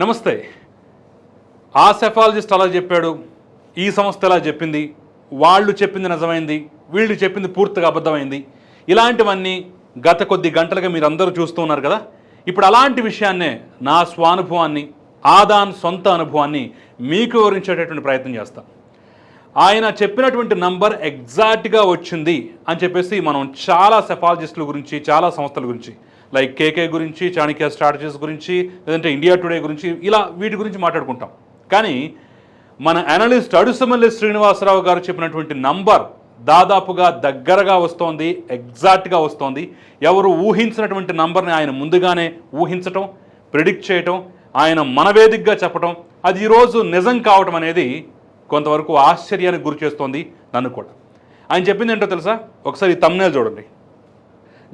నమస్తే. ఆ సెఫాలజిస్ట్ అలా చెప్పాడు ఈ సంస్థ ఎలా చెప్పింది వాళ్ళు చెప్పింది నిజమైంది వీళ్ళు చెప్పింది పూర్తిగా అబద్ధమైంది. ఇలాంటివన్నీ గత కొద్ది గంటలుగా మీరు అందరూ చూస్తూ ఉన్నారు కదా? ఇప్పుడు అలాంటి విషయాన్నే నా స్వానుభవాన్ని ఆదాన్ సొంత అనుభవాన్ని మీకు వివరించేటటువంటి ప్రయత్నం చేస్తాం. ఆయన చెప్పినటువంటి నంబర్ ఎగ్జాక్ట్గా వచ్చింది అని చెప్పేసి మనం చాలా సెఫాలజిస్టుల గురించి చాలా సంస్థల గురించి లైక్ కేకే గురించి చాణక్య స్ట్రాటజీస్ గురించి లేదంటే ఇండియా టుడే గురించి ఇలా వీటి గురించి మాట్లాడుకుంటాం. కానీ మన అనలిస్ట్ అడుసమల్లి శ్రీనివాసరావు గారు చెప్పినటువంటి నంబర్ దాదాపుగా దగ్గరగా వస్తోంది ఎగ్జాక్ట్గా వస్తోంది. ఎవరు ఊహించినటువంటి నంబర్ని ఆయన ముందుగానే ఊహించటం ప్రిడిక్ట్ చేయటం ఆయన మనవేదికగా చెప్పటం అది ఈరోజు నిజం కావటం అనేది కొంతవరకు ఆశ్చర్యానికి గురి చేస్తోంది నన్ను కూడా. ఆయన చెప్పింది ఏంటో తెలుసా? ఒకసారి తమ్నేల్ చూడండి.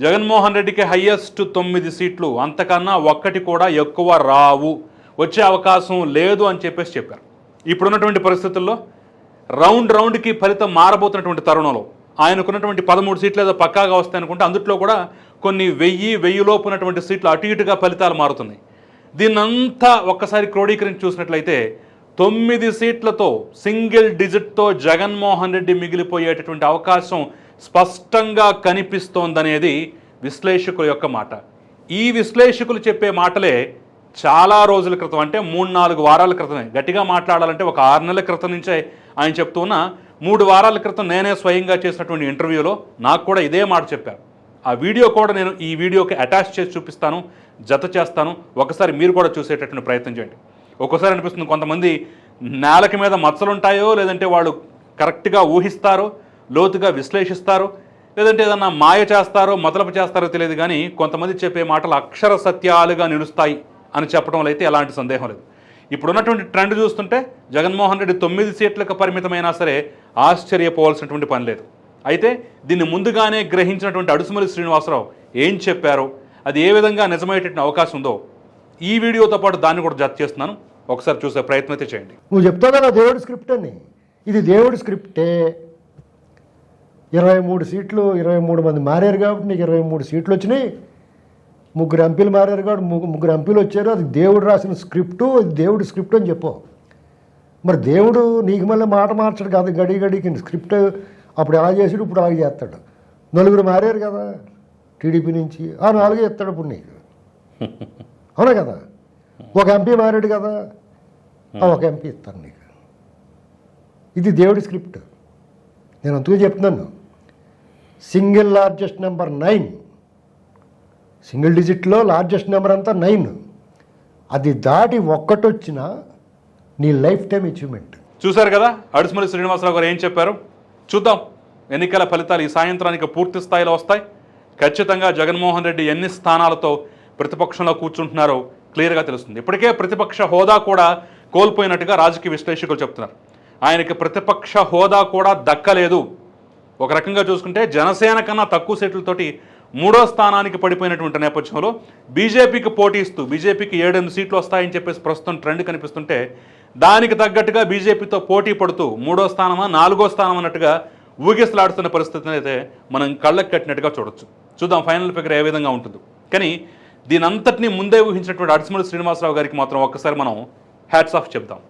జగన్మోహన్ రెడ్డికి హయ్యెస్ట్ తొమ్మిది సీట్లు అంతకన్నా ఒక్కటి కూడా ఎక్కువ రావు. వచ్చే అవకాశం లేదు అని చెప్పేసి చెప్పారు. ఇప్పుడున్నటువంటి పరిస్థితుల్లో రౌండ్ రౌండ్కి ఫలితం మారబోతున్నటువంటి తరుణంలో ఆయనకున్నటువంటి పదమూడు సీట్లు ఏదో పక్కాగా వస్తాయి అనుకుంటే అందుట్లో కూడా కొన్ని వెయ్యి వెయ్యిలోపు ఉన్నటువంటి సీట్లు అటు ఇటుగా ఫలితాలు మారుతున్నాయి. దీన్నంతా ఒక్కసారి క్రోడీకరించి చూసినట్లయితే తొమ్మిది సీట్లతో సింగిల్ డిజిట్తో జగన్మోహన్ రెడ్డి మిగిలిపోయేటటువంటి అవకాశం స్పష్టంగా కనిపిస్తోందనేది విశ్లేషకుల యొక్క మాట. ఈ విశ్లేషకులు చెప్పే మాటలే చాలా రోజుల క్రితం అంటే మూడు నాలుగు వారాల క్రితమే. గట్టిగా మాట్లాడాలంటే ఒక ఆరు నెలల క్రితం నుంచే ఆయన చెప్తున్న మూడు వారాల క్రితం నేనే స్వయంగా చేసినటువంటి ఇంటర్వ్యూలో నాకు కూడా ఇదే మాట చెప్పారు. ఆ వీడియో కూడా నేను ఈ వీడియోకి అటాచ్ చేసి చూపిస్తాను జత చేస్తాను. ఒకసారి మీరు కూడా చూసేటటువంటి ప్రయత్నం చేయండి. ఒక్కోసారి అనిపిస్తుంది కొంతమంది నేలకి మీద మచ్చలుంటాయో లేదంటే వాళ్ళు కరెక్ట్గా ఊహిస్తారో లోతుగా విశ్లేషిస్తారో లేదంటే ఏదన్నా మాయ చేస్తారో మొదలపు చేస్తారో తెలియదు కానీ కొంతమంది చెప్పే మాటలు అక్షర సత్యాలుగా నిలుస్తాయి అని చెప్పడంలో అయితే ఎలాంటి సందేహం లేదు. ఇప్పుడున్నటువంటి ట్రెండ్ చూస్తుంటే జగన్మోహన్ రెడ్డి తొమ్మిది సీట్లకు పరిమితమైనా సరే ఆశ్చర్యపోవాల్సినటువంటి పని లేదు. అయితే దీన్ని ముందుగానే గ్రహించినటువంటి అడుసుమలి శ్రీనివాసరావు ఏం చెప్పారో అది ఏ విధంగా నిజమయ్యేటటువంటి అవకాశం ఉందో ఈ వీడియోతో పాటు దాన్ని కూడా జత చేస్తున్నాను. ఒకసారి చూసే ప్రయత్నం అయితే చేయండి. నువ్వు చెప్తావు కదా దేవుడి స్క్రిప్ట్ అని. ఇది దేవుడి స్క్రిప్టే. ఇరవై మూడు సీట్లు ఇరవై మూడు మంది మారారు కాబట్టి నీకు ఇరవై మూడు సీట్లు వచ్చినాయి. ముగ్గురు ఎంపీలు మారారు కాబట్టి ముగ్గు- ముగ్గురు ఎంపీలు వచ్చారు. అది దేవుడు రాసిన స్క్రిప్టు అది దేవుడి స్క్రిప్ట్ అని చెప్పు. మరి దేవుడు నీకు మళ్ళీ మాట మార్చడు కాదు గడి గడికి స్క్రిప్ట్. అప్పుడు ఎలా చేసాడు? ఇప్పుడు అలాగే చేస్తాడు. నలుగురు మారారు కదా టీడీపీ నుంచి. ఆ నాలుగే ఇస్తాడు ఇప్పుడు నీకు. అవునా కదా? ఒక ఎంపీ మారాడు కదా. ఒక ఎంపీ ఇస్తాను నీకు. ఇది దేవుడి స్క్రిప్ట్. నేను అందుకే చెప్తున్నాను. Single largest number nine. Single డిజిట్లో largest number అంతా నైన్. అది దాటి ఒక్కటి నీ లైఫ్ టైం అచీవ్మెంట్. చూశారు కదా? అడుసుమలి శ్రీనివాసరావు గారు ఏం చెప్పారు? చూద్దాం. ఎన్నికల ఫలితాలు ఈ సాయంత్రానికి పూర్తి స్థాయిలో వస్తాయి. ఖచ్చితంగా జగన్మోహన్ రెడ్డి ఎన్ని స్థానాలతో ప్రతిపక్షంలో కూర్చుంటున్నారో క్లియర్గా తెలుస్తుంది. ఇప్పటికే ప్రతిపక్ష హోదా కూడా కోల్పోయినట్టుగా రాజకీయ విశ్లేషకులు చెప్తున్నారు. ఆయనకి ప్రతిపక్ష హోదా కూడా దక్కలేదు. ఒక రకంగా చూసుకుంటే జనసేన కన్నా తక్కువ సీట్లతోటి మూడో స్థానానికి పడిపోయినటువంటి నేపథ్యంలో బీజేపీకి పోటీ ఇస్తూ బీజేపీకి ఏడెనిమిది సీట్లు వస్తాయని చెప్పేసి ప్రస్తుతం ట్రెండ్ కనిపిస్తుంటే దానికి తగ్గట్టుగా బీజేపీతో పోటీ పడుతూ మూడో స్థానమా నాలుగో స్థానం అన్నట్టుగా ఊగిసలాడుతున్న పరిస్థితిని అయితే మనం కళ్ళకు కట్టినట్టుగా చూడొచ్చు. చూద్దాం ఫైనల్ ఫిగర్ ఏ విధంగా ఉంటుందో. కానీ దీని అంతటినీ ముందే ఊహించినటువంటి అడిసిమల్ శ్రీనివాసరావు గారికి మాత్రం ఒక్కసారి మనం హ్యాట్స్ ఆఫ్ చెప్దాం.